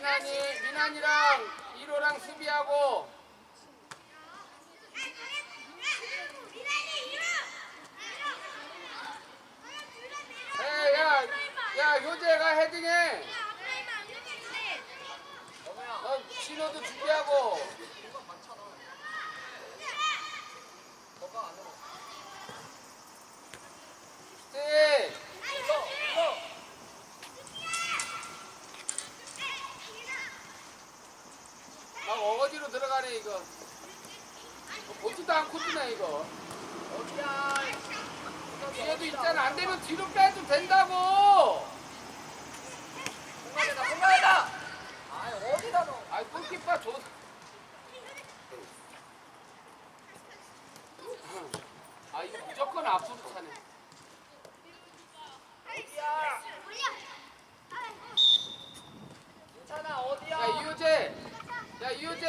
미나니, 미나니랑 1호랑 수비하고. 에, 야, 야, 효재가 헤딩해. 너 신호도 준비하고. 네. 막 들어가네 이거. 어, 보지도 않고 뛰네 이거. 뒤에도 있잖아. 안 되면 뒤로 빼도 된다고. 공간에다 공간에다 아 어디다 너 아이 골키퍼 줘. 아 이거 무조건 앞으로 차네. 어디야 괜찮아 어디야 야 이효재. 야 이효재.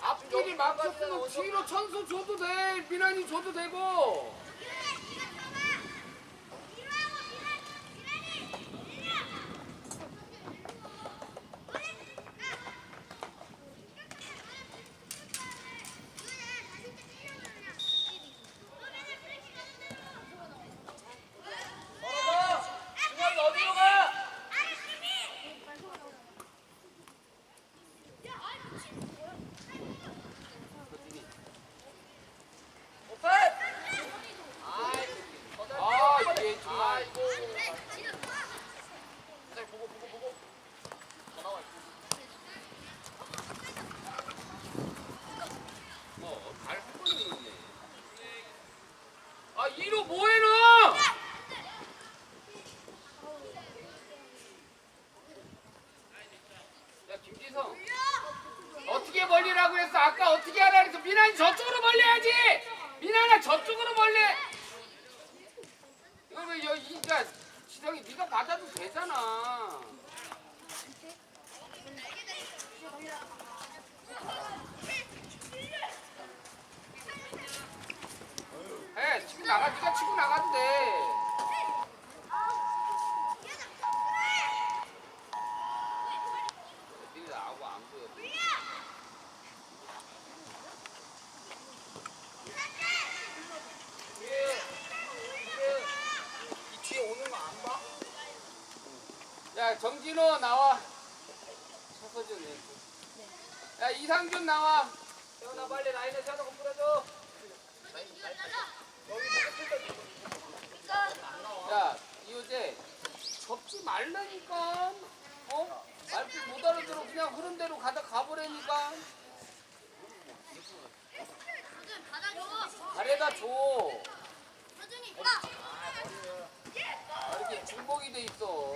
앞길이 막혔으면 뒤로 천수 줘도 돼. 미란이 줘도 되고. 걸어서 중앙이 어디로 가 오픈 아이 아 이게 정말. 아이고 잘 보고 보고 보고 더 나와 어, 발 헛걸이 있네. 아, 1호 뭐해, 너? 야, 김지성. 어떻게 벌리라고 했어? 아까 어떻게 하라 그랬어? 미나이 저쪽으로 벌려야지! 미나나 저쪽으로 벌려! 이거 왜 여기, 그러니까, 지성이 네가 받아도 되잖아. 해, 치고 나가, 네가 치고 나가도 돼. 니네 나하고 안 보여. 이 뒤에 오는 거 안 봐? 야, 정진호 나와. 차서준 왼쪽. 야, 이상준 나와. 태훈아 빨리 라인에 세워놓고 뿌려줘 야, 이호재, 접지 말라니까. 어? 말도 못 알아들어. 그냥 흐른 대로 가다 가버리니까. 잘해다 줘. 아, 이렇게 중복이 돼 있어.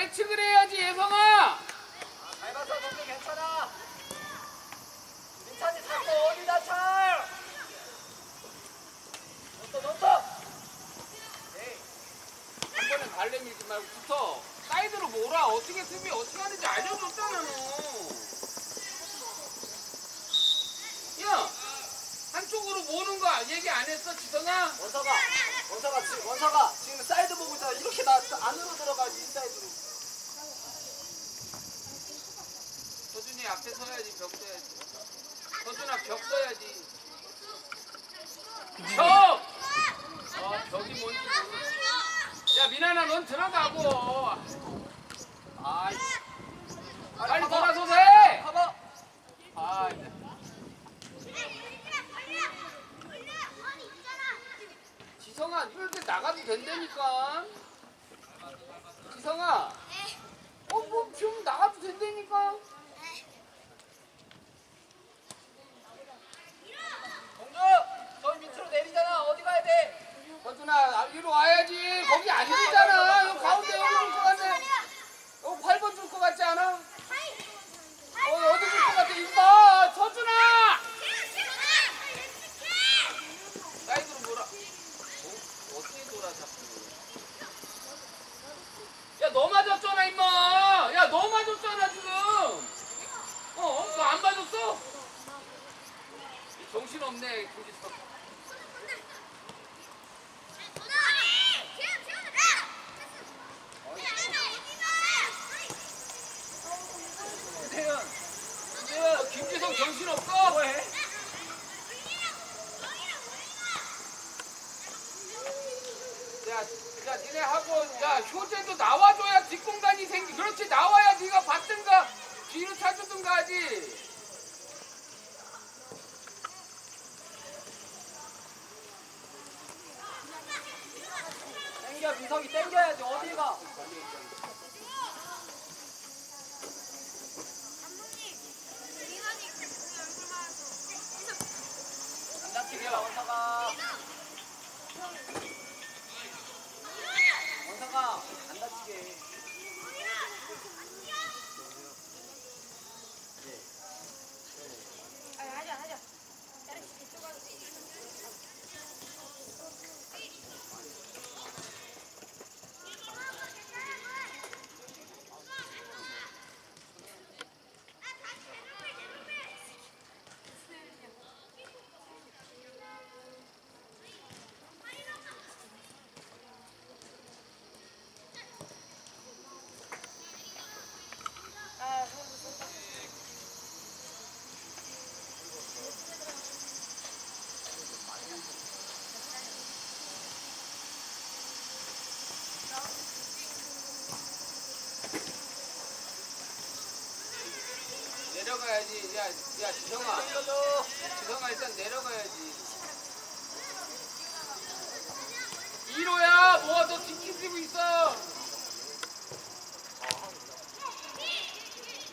예측을 해야지, 예성아. 잘 가서 동생 괜찮아 민찬이 자꾸 어디다 차 넘떠 넘떠 에이 한 번에 발레 밀지 말고 붙어. 사이드로 몰아. 어떻게 수비 어떻게 하는지 알려줬잖아, 너. 야, 한쪽으로 모는 거 얘기 안 했어, 지성아? 원서가 원서가 지금 원서가 지금 사이드 보고 있잖아 이렇게 나 안으로 들어가지 인사이드로 서준이 앞에 서야지, 벽 서야지. 서준아, 벽 서야지. 벽! 어, 벽이 뭔지 모르겠어. 야, 미나나, 넌 들어가고. 아이, 빨리 돌아서서 해! 가봐 아, 이제. 지성아, 이럴 때 나가도 된다니까. 지성아, 어, 뭐, 좀 나가도 된다니까. 동주 저기 밑으로 내리잖아 어디 가야 돼 서준아, 위로 와야지. 거기 안 되잖아. 여기 가운데 여기 줄것 같네. 여기 8번 줄 것 같지 않아? 어, 어디 줄 것 같아? 이봐, 서준아! 사이드로 몰아. 야, 니네 하고, 야, 효재도 나와줘야 뒷공간이 생기. 그렇지, 나와야 네가 받든가, 뒤로 차주든가 하지. 땡겨 민석이 땡겨야지 어디 가? 안 다치게 원석아. 원석아 안 다치게. 내려가 야, 야, 지성아. 지성아, 일단 내려가야지. 1호야, 뭐가 너 뒤집히고 있어.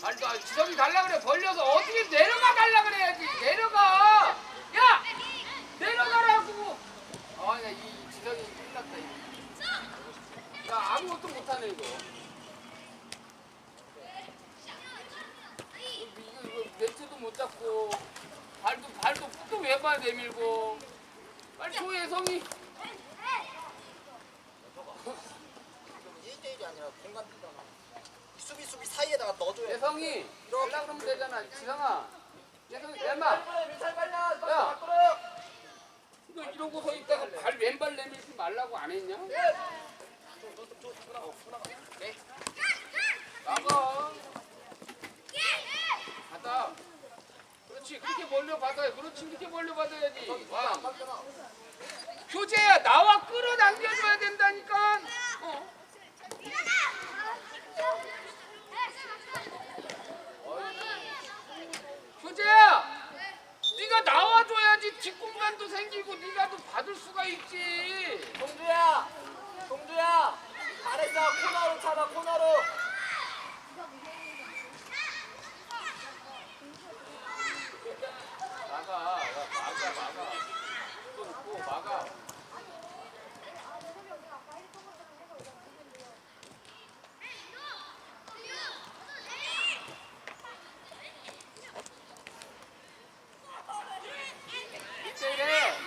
아니, 나 지성이 달라 그래. 벌려서 어떻게 내려가 달라 그래야지. 내려가. 야! 내려가라고. 아, 야, 이 지성이 큰일 났다, 이거. 야, 아무것도 못하네. 이거, 이거 네트도 못 잡고, 발도, 발도 또 외발 내밀고. 빨리 조혜성이. 1대1이 아니라 공간 뛰다가 수비 수비 사이에다가 넣어줘야 돼. 예성이 연락 그러면 되잖아. 지성아. 예성이, 빨려. 야. 너 이러고 서 있다가 발 왼발 내밀지 말라고 안 했냐? 나가. 받아. 그렇지. 그렇게 벌려 받아야. 그렇지. 그렇게 벌려 받아야지. 와. 효재야 나와 끌어당겨줘야 된다니까. 어. 효재야. 네가 나와줘야지 뒷공간도 생기고 네가 또 받을 수가 있지. 동주야, 동주야, 잘했어. 코너로 차다 코너로. 막아, 야, 막아, 막아. 또 있고 막아. 이때래.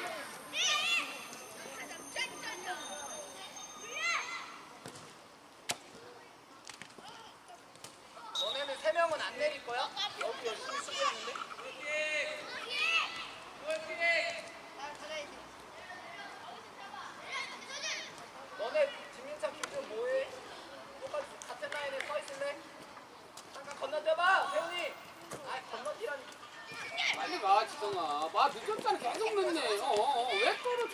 너네는 세 명은 안 내릴 거야? 여기 열심히 수비하는데. 너네 김민찬 김준 뭐해? 똑같이 같은 라인에 서 있을래? 잠깐 건너뛰어봐, 태훈이. 아 건너뛰라니. 빨리 가, 지성아. 마 늦었잖아. 계속 늦네. 어, 어, 어. 왜 또를.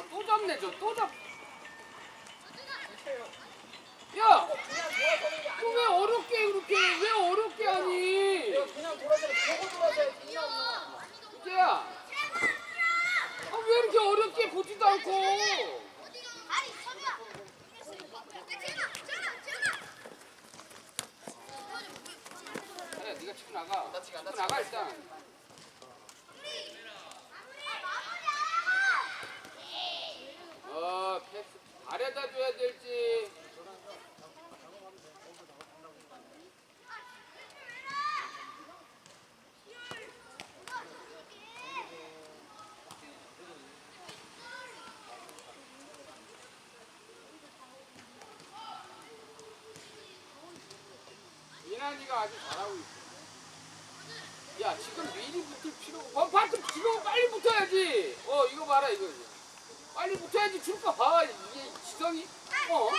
아, 또 잡네, 저. 또 잡. 야! 또왜 어렵게 그렇게 왜 어렵게 하니? 그냥 돌아서는 보고 이제야 아, 왜 이렇게 어렵게 보지도 않고 그래 네가 치고 나가 나 치고 나가 일단 어 패스 발에다 줘야 될지 이난이가 아주 잘하고 있어. 야 지금 미리 붙을. 어, 봤 지금 빨리 붙어야지. 어 이거 봐라 이거. 빨리 붙어야지 줄까 봐. 이게 지성이. 어.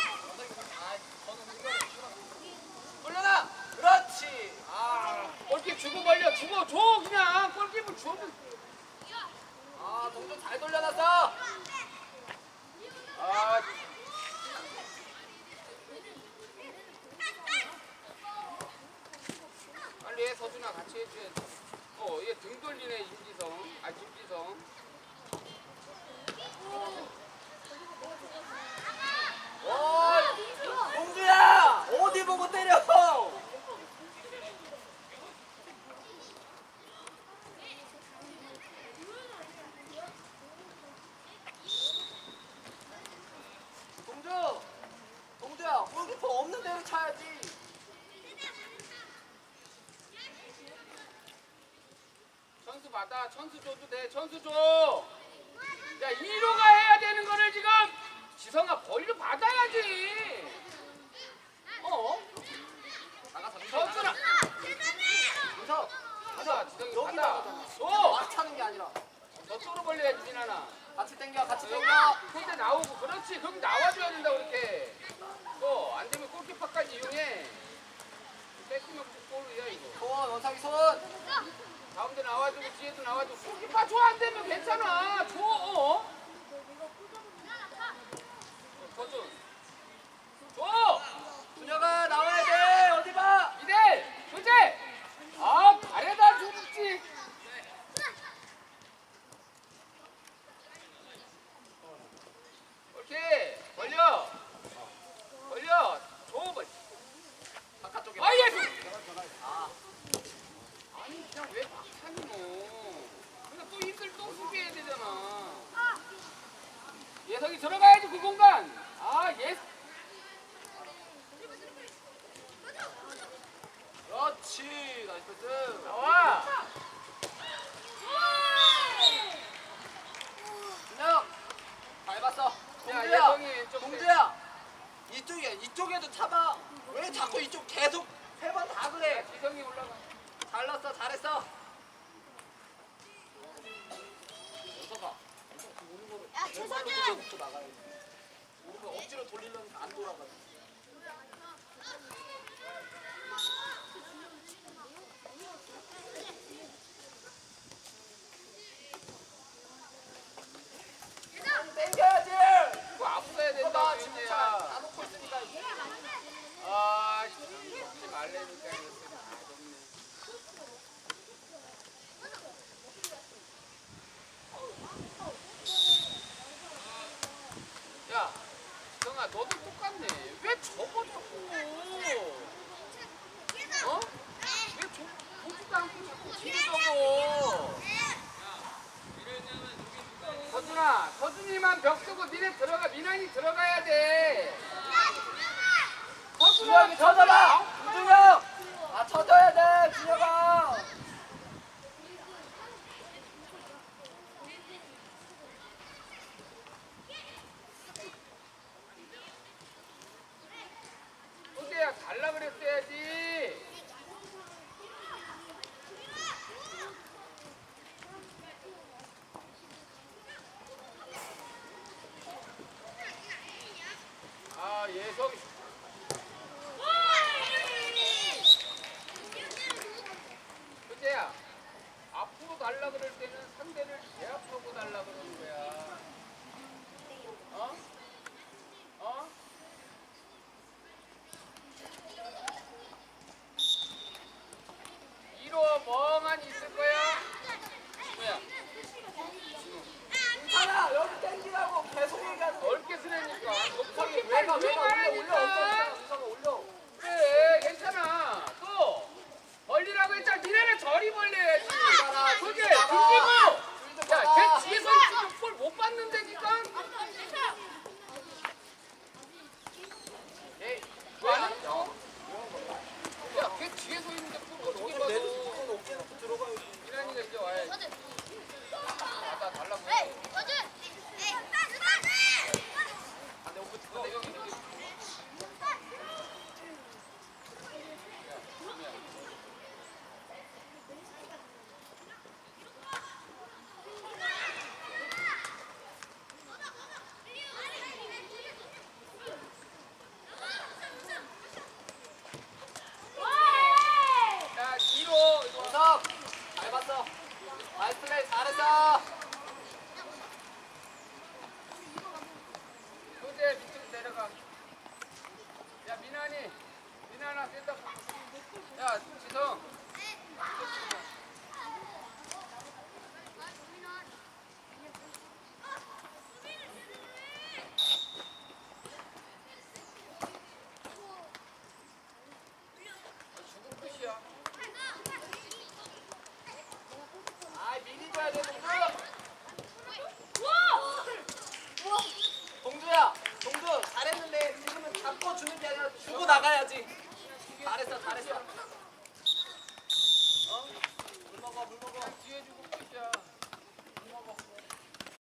올려놔. 그렇지. 아, 골킥 주고 말려 주고 줘 그냥 골킥을 줘. 아 동준 잘 돌려놨어. 같이 해 서준아 같이 해줘야지 어얘 등 돌리네 임지성 아 김지성 어, 아, 어, 오! 홍주야! 천수 줘도 돼. 천수 줘. 야 이로가 해야 되는 거를 지금 지성아 벌려 받아야지. 어? 나가서 천수라. 민서, 받아. 지성이 여기 받아. 나가잖아. 줘. 막 차는 게 아니라 저쪽으로 벌려야지 진아나. 같이 당겨, 같이 당겨. 근데 나오고 그렇지. 그럼 나와줘야 된다 그렇게. 어, 안 되면 골키퍼까지 이용해. 뺏기면 골이야 이거. 손, 원상이 손. 가운데 나와주고 뒤에도 나와주고 골키퍼 줘안 되면 괜찮아. 줘. 어? 서준. 줘. 준혁아 나와야 돼. 어디 봐. 이대 교체. 아 발에다 주지. 오케이 벌려. 벌려. 줘 벌. 바깥쪽에. 아예. 아, 아니 그냥 왜 막하니 뭐. 그러니까 또 이들 또 수비해야 되잖아. 예석이 들어가야지 그 공간. 아 예. 그렇지. 나이스 패스. 나와. 준혁. 밟았어. 야 공주야. 예성이 왼쪽. 공주야. 이쪽에 이쪽에도 차봐. 왜 자꾸 이쪽 계속 세 번 다 야 지성이 올라가. 잘났어, 잘했어. 서봐. 야, 최선준! 또 나가야 돼. 우리가 억지로 돌리려면 안 돌아가. 땡겨야지. 그거 앞서야 된다 봐봐, 지금 차, 다 이제야. 놓고 있으니까. 아 참, 먹지 말래니까 이거 다 덥네. 야, 정아 너도 똑같네. 왜 접어 자꾸? 어? 왜 접, 보지도 않고 자꾸 뒤로 접어? 서준아, 서준이만 벽 쓰고 니네 들어가, 민환이 들어가야 돼. 준혁이 쳐줘봐.